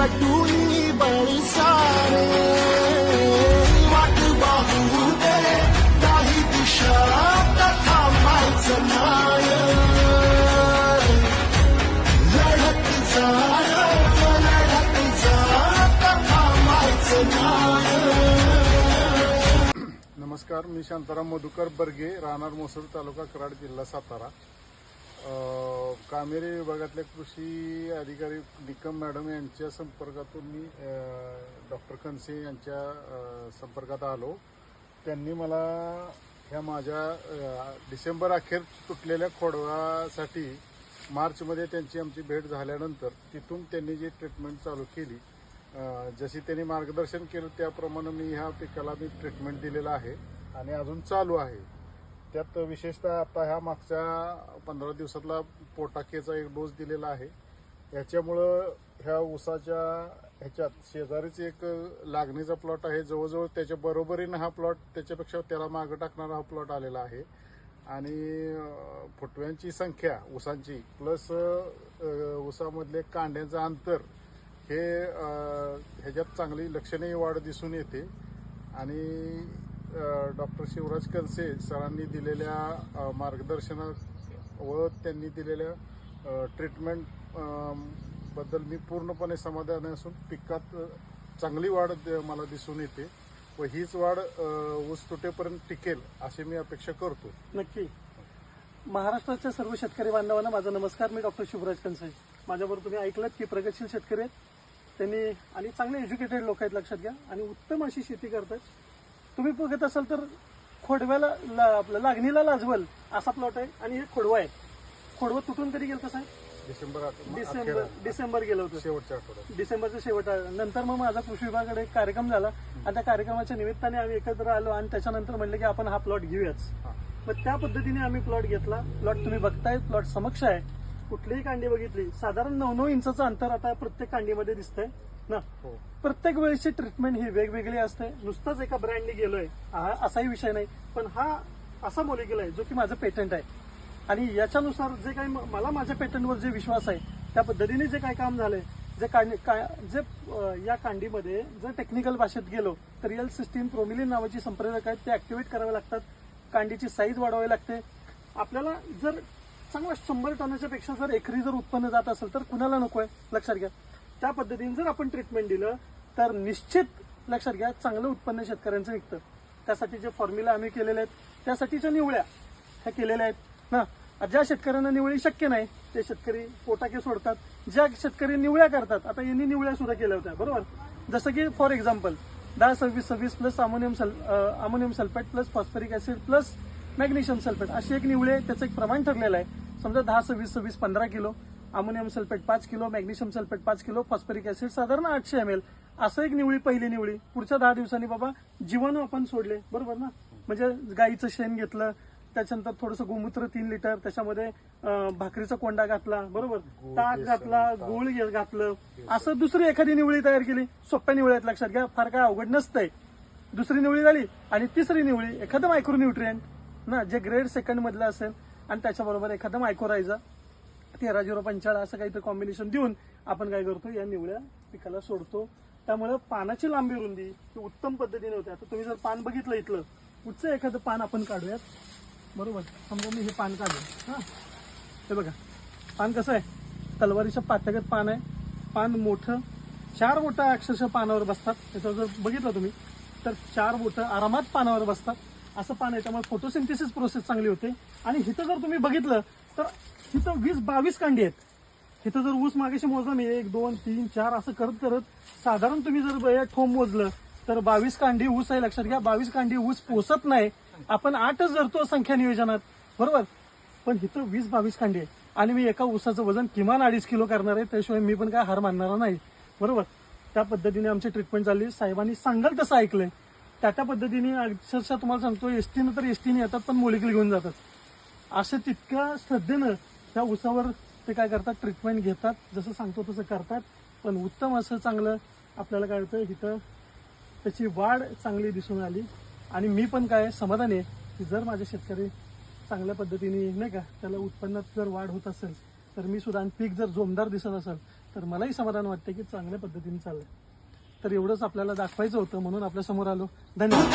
वटुनी बळसारे. वाट पाहू दे नाही दिशा थांबायचं नाय. लढत जाय लढत जात थांबायचं नाय. नमस्कार मी शांताराम मधुकर बर्गे राहणार मोसर तालुका कराड जिल्हा सातारा. कामेरी विभागातल्या कृषी अधिकारी निकम मॅडम यांच्या संपर्कातून मी डॉक्टर कनसे यांच्या संपर्कात आलो. त्यांनी मला ह्या माझ्या डिसेंबर अखेर तुटलेल्या खोडवासाठी मार्चमध्ये त्यांची आमची भेट झाल्यानंतर तिथून त्यांनी जी ट्रीटमेंट चालू केली जशी त्यांनी मार्गदर्शन केलं त्याप्रमाणे मी ह्या पिकाला मी ट्रीटमेंट दिलेलं आहे आणि अजून चालू आहे. त्यात विशेषतः आता ह्या मागच्या पंधरा दिवसातला पोटाकेचा एक डोस दिलेला आहे. याच्यामुळं ह्या ऊसाच्या ह्याच्यात शेजारीच एक लागणीचा प्लॉट आहे. जवळजवळ त्याच्या बरोबरीनं हा प्लॉट त्याच्यापेक्षा त्याला मागं टाकणारा हा प्लॉट आलेला आहे. आणि फुटव्यांची संख्या ऊसांची प्लस उसामधले कांड्यांचं अंतर हे ह्याच्यात चांगली लक्षणीय वाढ दिसून येते. आणि डॉक्टर शिवराज कलसे सरांनी दिलेल्या अं, मार्गदर्शनात व त्यांनी दिलेल्या ट्रीटमेंटबद्दल मी पूर्णपणे समाधानी असून पिकात चांगली वाढ मला दिसून येते व हीच वाढ ऊस तुटेपर्यंत टिकेल अशी मी अपेक्षा करतो. नक्की. महाराष्ट्राच्या सर्व शेतकरी बांधवांना माझा नमस्कार. मी डॉक्टर शिवराज कनसे माझ्याबरोबर तुम्ही ऐकलं की प्रगतशील शेतकरी आहेत. त्यांनी आणि चांगले एज्युकेटेड लोक आहेत लक्षात घ्या. आणि उत्तम अशी शेती करतात. तुम्ही बघत असाल तर खोडव्याला ला- आपलं लागणीला लाजवल असा प्लॉट आहे आणि हे खोडवा आहे. खोडवं तुटून कधी गेलं आहे? डिसेंबर डिसेंबर डिसेंबर गेलं होतं. शेवटच्या आठवड्यात. डिसेंबरच्या शेवट नंतर मग माझा कृषी विभागाकडे एक कार्यक्रम झाला. आणि त्या कार्यक्रमाच्या निमित्ताने आम्ही एकत्र आलो आणि त्याच्यानंतर म्हणलं की आपण हा प्लॉट घेऊयाच. मग त्या पद्धतीने आम्ही प्लॉट घेतला. प्लॉट तुम्ही बघताय प्लॉट समक्ष आहे. कुठलीही कांडी बघितली. साधारण नऊ नऊ इंचाचं अंतर आता प्रत्येक कांडीमध्ये दिसतंय. ना? हो. प्रत्येक वेळेची ट्रीटमेंट ही वेगवेगळी असते. नुसतंच एका ब्रँडने गेलोय हा असाही विषय नाही. पण हा असा मोलिक्युल आहे जो की माझं पेटंट आहे. आणि याच्यानुसार जे काही मला माझ्या पेटंटवर जे विश्वास आहे त्या पद्धतीने जे काही काम झालंय जे कांडी का- जे या कांडीमध्ये जर टेक्निकल भाषेत गेलो तर रिअल सिस्टीम प्रोमिलिन नावाची संप्रेरक आहेत ते ऍक्टिव्हेट करावे लागतात. कांडीची साईज वाढवावी लागते. आपल्याला जर चांगला शंभर टनाच्या पेक्षा जर एकरी जर उत्पन्न जात असेल तर कुणाला नको आहे लक्षात घ्या. त्या पद्धतीने जर आपण ट्रीटमेंट दिलं तर निश्चित लक्षात घ्या चांगलं उत्पन्न शेतकऱ्यांचं निघतं. त्यासाठी जे फॉर्म्युला आम्ही केलेले आहेत त्यासाठीच्या निवळ्या ह्या केलेल्या आहेत. ना? ज्या शेतकऱ्यांना निवळी शक्य नाही ते शेतकरी पोटाके सोडतात. ज्या शेतकरी निवळ्या करतात आता यांनी निवळ्या सुद्धा केल्या होत्या बरोबर? जसं की फॉर एक्झाम्पल दहा सव्वीस सव्वीस प्लस अमोनियम सल ammonium sulphate plus phosphoric acid plus magnesium sulphate अशी एक निवळे त्याचं एक प्रमाण ठरलेलं आहे. समजा दहा सव्वीस सव्वीस पंधरा किलो. अमोनियम सल्फेट पाच किलो मॅग्नेशियम सल्फेट पाच किलो फॉस्फरिक ऍसिड साधारण आठशे एम एल असं एक निवडी पहिली निवडी पुढच्या दहा दिवसांनी बाबा जीवाणू आपण सोडले. बरोबर ना? म्हणजे गाईचं शेण घेतलं त्याच्यानंतर थोडंसं गोमूत्र तीन लिटर त्याच्यामध्ये भाकरीचा कोंडा घातला. बरोबर? ताक घातला. गुळ घातलं. असं दुसरी एखादी निवडी तयार केली. सोप्या निवळ्यात लक्षात घ्या. फार काय अवघड नसतंय. दुसरी निवळी झाली आणि तिसरी निवळी एखादं मायक्रोन्युट्रियंट ना जे ग्रेड सेकंड मधलं असेल आणि त्याच्याबरोबर एखादं मायक्रोरायझर तेरा झिरो पंचाळा असं काहीतरी कॉम्बिनेशन देऊन आपण काय करतो या निवळ्या पिकाला सोडतो. त्यामुळे पानाची लांबी रुंदी ही उत्तम पद्धतीने होते. आता तुम्ही जर पान बघितलं इथलं उच्च एखादं पान आपण काढूयात. बरोबर? समजा मी हे पान काढूया हां? हे बघा. पान कसं आहे? तलवारीच्या पातगत पान आहे. पान मोठं चार बोटं अक्षरशः पानावर बसतात. त्याचं जर बघितलं तुम्ही तर चार बोटं आरामात पानावर बसतात. असं पान आहे. त्यामुळे फोटोसिंथेसिस प्रोसेस चांगली होते. आणि इथं जर तुम्ही बघितलं तर तिथं वीस बावीस कांडी आहेत. इथं जर ऊस मागेशी मोजला मी एक दोन तीन चार असं करत करत साधारण तुम्ही जर या ठोम मोजलं तर बावीस कांडी ऊस आहे लक्षात घ्या बावीस कांडी ऊस पोसत नाही. आपण आठच धरतो संख्या नियोजनात. बरोबर? पण इथं वीस बावीस कांडी आहे आणि मी एका ऊसाचं वजन किमान अडीच किलो करणार आहे त्याशिवाय मी पण काय हार मानणार नाही. बरोबर? त्या पद्धतीने आमची ट्रीटमेंट चालली. साहेबांनी सांगाल तसं ऐकलंय. त्या त्या पद्धतीने अक्षरशः तुम्हाला सांगतो एसटीनं तर एसटीने येतात पण मोलिकल घेऊन जातात. असं तितक्या श्रद्धेनं त्या उसावर ते काय करतात ट्रीटमेंट घेतात जसं सांगतो तसं करतात. पण उत्तम असं चांगलं आपल्याला काय होतं इथं त्याची वाढ चांगली दिसून आली. आणि मी पण काय समाधानी आहे की जर माझे शेतकरी चांगल्या पद्धतीने नाही का त्याला उत्पन्नात जर वाढ होत असेल तर मी सुद्धा आणि पीक जर जोमदार दिसत असेल तर मलाही समाधान वाटते की चांगल्या पद्धतीने चाललंय. तर एवढंच आपल्याला दाखवायचं होतं म्हणून आपल्यासमोर आलो. धन्यवाद.